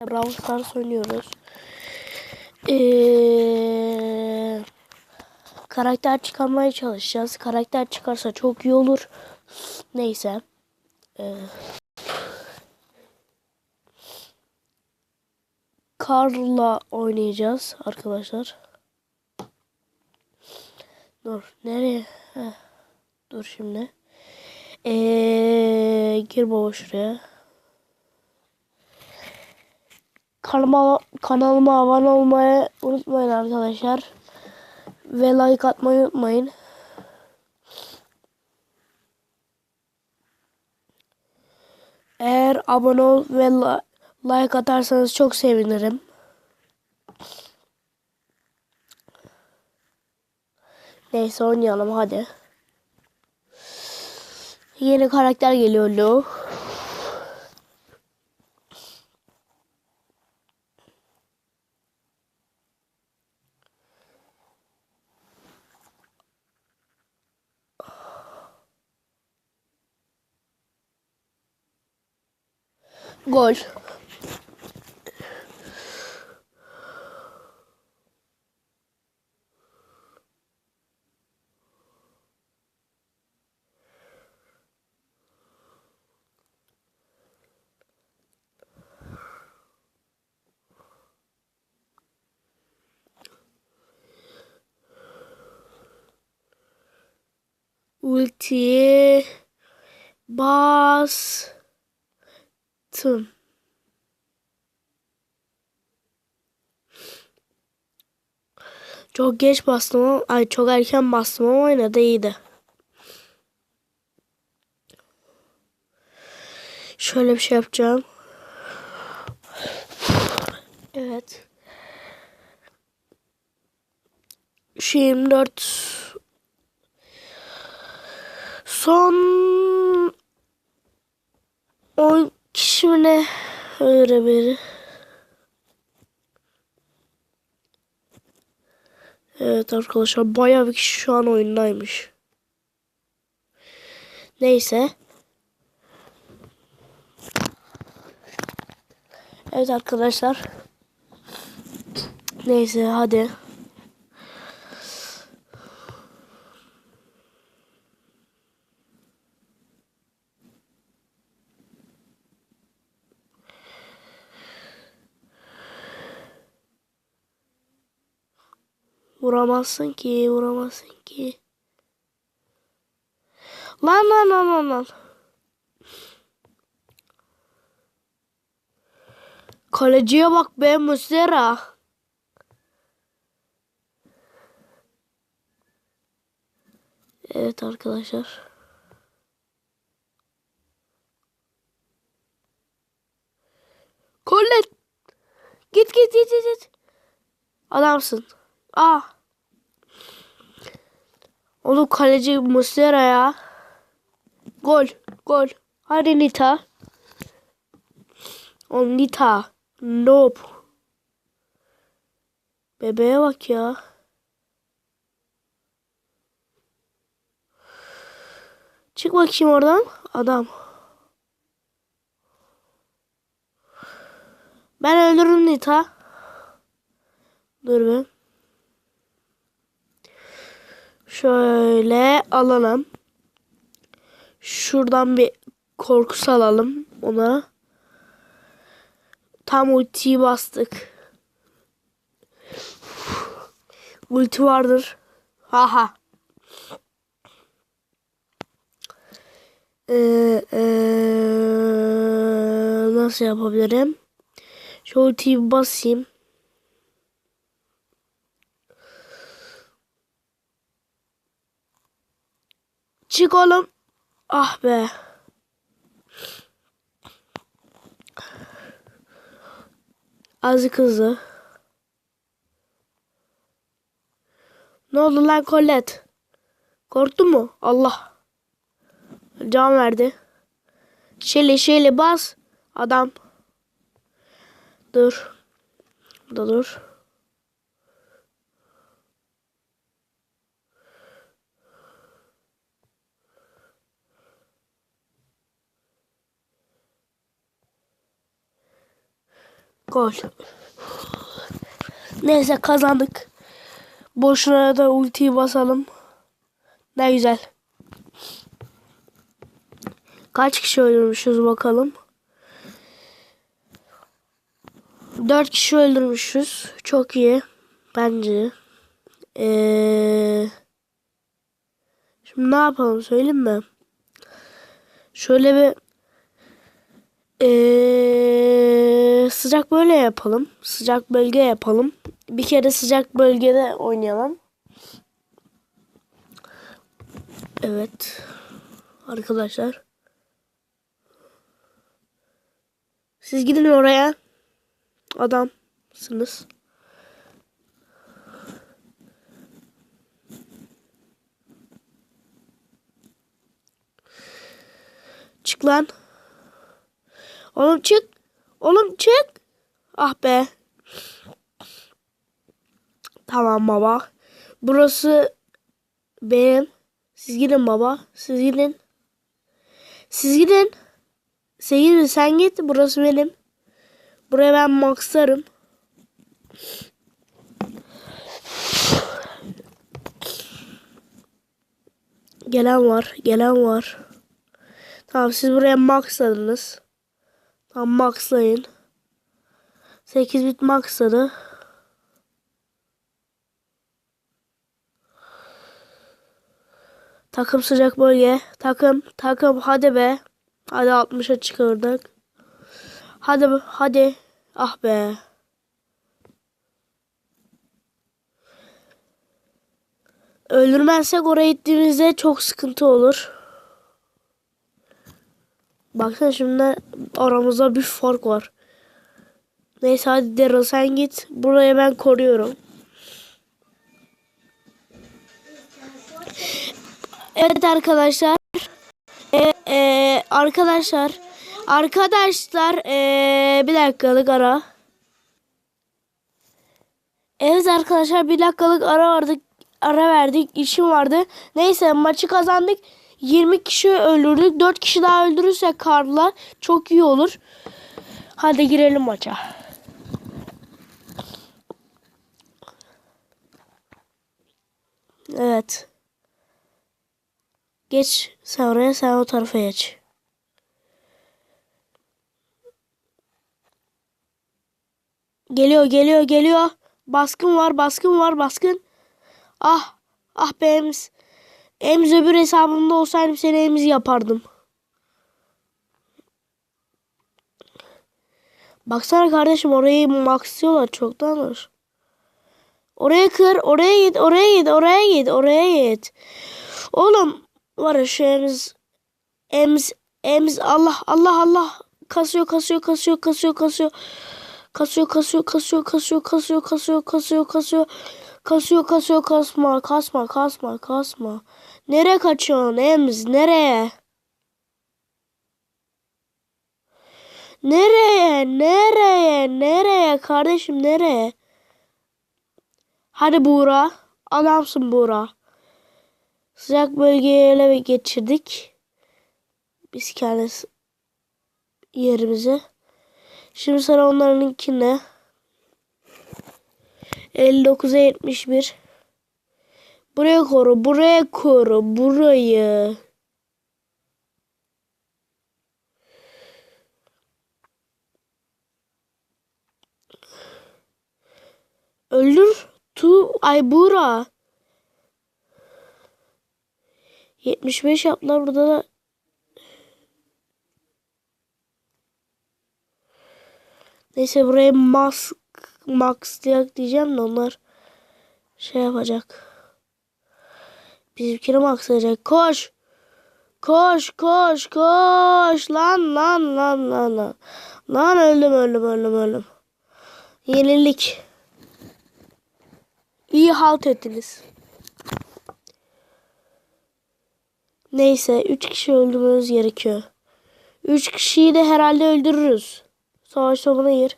Brawl Stars oynuyoruz. Ee, karakter çıkarmaya çalışacağız. Karakter çıkarsa çok iyi olur. Neyse. Ee, oynayacağız arkadaşlar. Dur nereye? Heh, dur şimdi. Ee, gir baba şuraya. Kanalıma, kanalıma abone olmayı unutmayın arkadaşlar. Ve like atmayı unutmayın. Eğer abone ol ve like atarsanız çok sevinirim. Neyse oynayalım hadi. Yeni karakter geliyor Lu. Gol. Ultiye bastım. Çok geç bastım ay çok erken bastım ama yine iyiydi. Şöyle bir şey yapacağım. Evet. Şu 24 son 10 kişi mi ne biri. Evet arkadaşlar bayağı bir kişi şu an oyundaymış. Neyse. Evet arkadaşlar. Neyse hadi. Vuramazsın ki, vuramazsın ki. Lan lan lan lan lan. Kaleciye bak be Muslera. Evet arkadaşlar. Git git git git. git. Adamsın. Ah. Oğlum kaleci Muslera ya. Gol. Gol. Hadi Nita. Oğlum Nita. Nope. Bebeğe bak ya. Çık bakayım oradan. Adam. Ben öldürürüm Nita. Dur bir. Şöyle alalım. Şuradan bir korku alalım ona. Tam ultiyi bastık. Ulti vardır. Haha. Ee, ee, nasıl yapabilirim? Şu ultiyi basayım. Çık oğlum. Ah be. Azıcık hızlı. Ne oldu lan Colette? Korktun mu? Allah. Can verdi. Şöyle şöyle bas. Adam. Dur. Burada dur. Gol. Neyse kazandık. Boşuna da ultiyi basalım. Ne güzel. Kaç kişi öldürmüşüz bakalım. Dört kişi öldürmüşüz. Çok iyi. Bence. Ee, şimdi ne yapalım söyleyeyim mi? Şöyle bir ee, sıcak böyle yapalım. Sıcak bölge yapalım. Bir kere sıcak bölgede oynayalım. Evet. Arkadaşlar. Siz gidin oraya. Adamsınız. Çık lan. Oğlum çık. Oğlum çık. Ah be. Tamam baba. Burası benim. Siz gidin baba. Siz gidin. Siz gidin. Sen gidin sen git. Burası benim. Buraya ben maxlarım. Gelen var. Gelen var. Tamam siz buraya maxladınız. Tamam maxlayın. 8 bit maxladı. Takım sıcak bölge. Takım takım hadi be. Hadi 60'a çıkardık. Hadi hadi. Ah be. Öldürmezsek oraya gittiğimizde çok sıkıntı olur. Baksana şimdi aramızda bir fark var. Neyse hadi Daryl sen git. Buraya ben koruyorum. Evet arkadaşlar. Ee, e, arkadaşlar. Arkadaşlar. ee, bir dakikalık ara. Evet arkadaşlar bir dakikalık ara vardık. Ara verdik. işim vardı. Neyse maçı kazandık. 20 kişi öldürdük. 4 kişi daha öldürürsek karlar çok iyi olur. Hadi girelim maça. Evet. Geç sen oraya sen o tarafa geç. Geliyor geliyor geliyor. Baskın var baskın var baskın. Ah ah be Ems öbür hesabımda olsaydım seni Ems yapardım. Baksana kardeşim orayı maxlıyorlar çoktandır. Oraya kır, oraya git, oraya git, oraya git, oraya git. Oğlum var ya şu Ems, Ems, Ems Allah Allah Allah kasıyor kasıyor kasıyor kasıyor kasıyor. Kasıyor kasıyor kasıyor kasıyor kasıyor kasıyor kasıyor kasıyor kasıyor kasıyor kasma kasma kasma kasma. Nereye kaçıyorsun Ems nereye? Nereye nereye nereye kardeşim nereye? Hadi Buğra. Adamsın Buğra. Sıcak bölgeye ele geçirdik. Biz kendisi yerimizi. Şimdi sana onlarınkine 59'a 71. Buraya koru, buraya koru, burayı. Öldür. Tu ay Bura. 75 yaptılar burada da. Neyse buraya mask max diye diyeceğim de onlar şey yapacak. Bizimkini maxlayacak. Koş. Koş koş koş. Lan lan lan lan lan. Lan öldüm öldüm öldüm öldüm. Yenilik. İyi halt ettiniz. Neyse 3 kişi öldürmemiz gerekiyor. 3 kişiyi de herhalde öldürürüz. Savaş sonuna gir.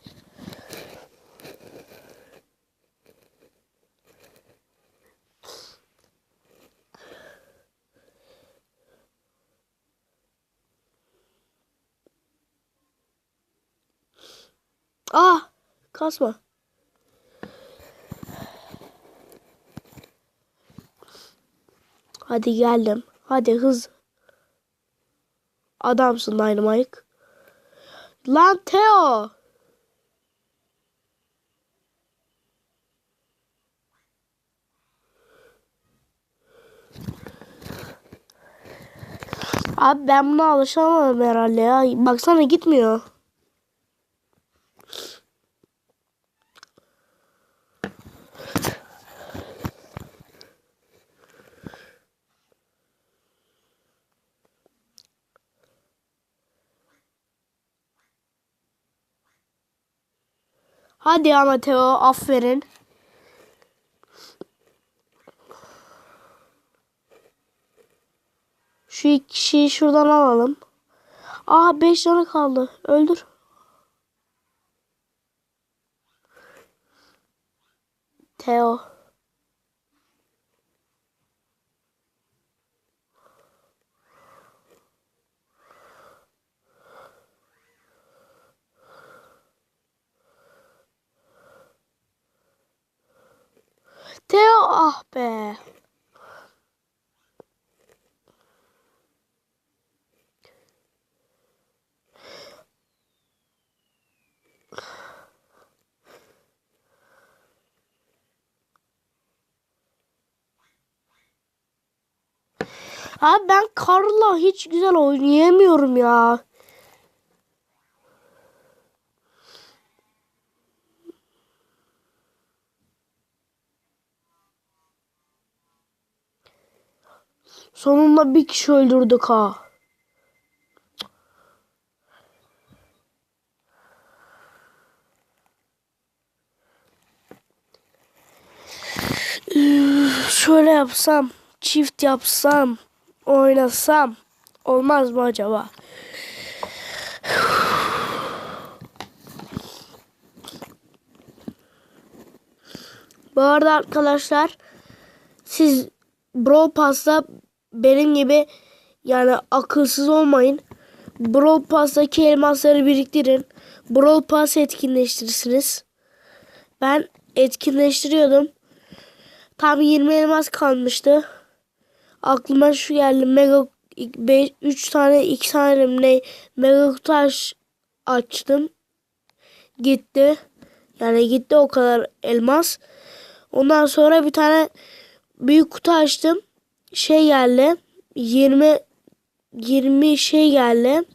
Ah! Kasma. Hadi geldim. Hadi hız. Adamsın Dynamite. Lan Teo. Abi ben buna alışamadım herhalde ya. Baksana gitmiyor. Hadi ama Teo aferin. Şu iki kişiyi şuradan alalım. Aa 5 canı kaldı. Öldür. Teo. Teo ah be. Abi ben Karla hiç güzel oynayamıyorum ya. Sonunda bir kişi öldürdük ha. Şöyle yapsam, çift yapsam, oynasam olmaz mı acaba? Bu arada arkadaşlar siz Brawl Pass'ta benim gibi yani akılsız olmayın. Brawl Pass'taki elmasları biriktirin. Brawl Pass etkinleştirirsiniz. Ben etkinleştiriyordum. Tam 20 elmas kalmıştı. Aklıma şu geldi. Mega 3 tane 2 tane ne mega aç- açtım. Gitti. Yani gitti o kadar elmas. Ondan sonra bir tane büyük kutu açtım. Şey geldi. 20 20 şey geldi.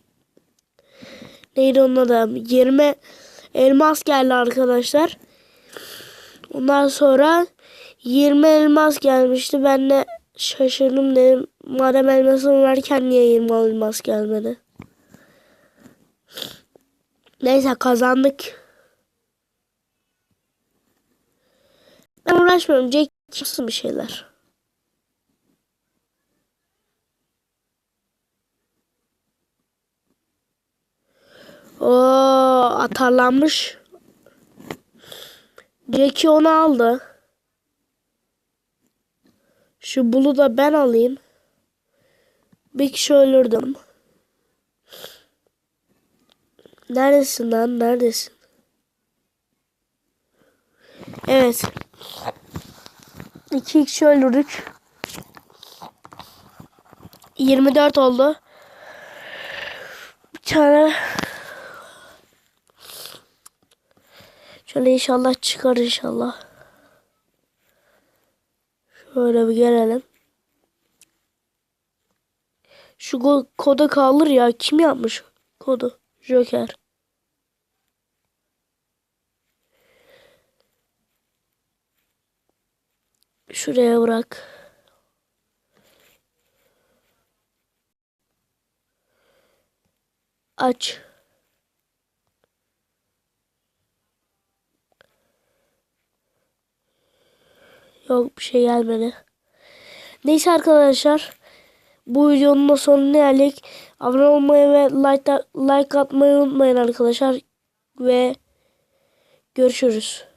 Neydi onun adı? 20 elmas geldi arkadaşlar. Ondan sonra 20 elmas gelmişti. Ben de şaşırdım dedim. Madem elmasım varken niye 20 elmas gelmedi? Neyse kazandık. Ben uğraşmıyorum. Jack bir şeyler. Oo, atarlanmış. Jackie onu aldı. Şu bulu da ben alayım. Bir kişi öldürdüm. Neredesin lan? Neredesin? Evet. İki kişi öldürdük. 24 oldu. Bir tane Şöyle inşallah çıkar inşallah. Şöyle bir gelelim. Şu ko- koda kalır ya. Kim yapmış kodu? Joker. Şuraya bırak. Aç. Yok bir şey gelmedi. Neyse arkadaşlar. Bu videonun da sonuna geldik. Abone olmayı ve like, like atmayı unutmayın arkadaşlar. Ve görüşürüz.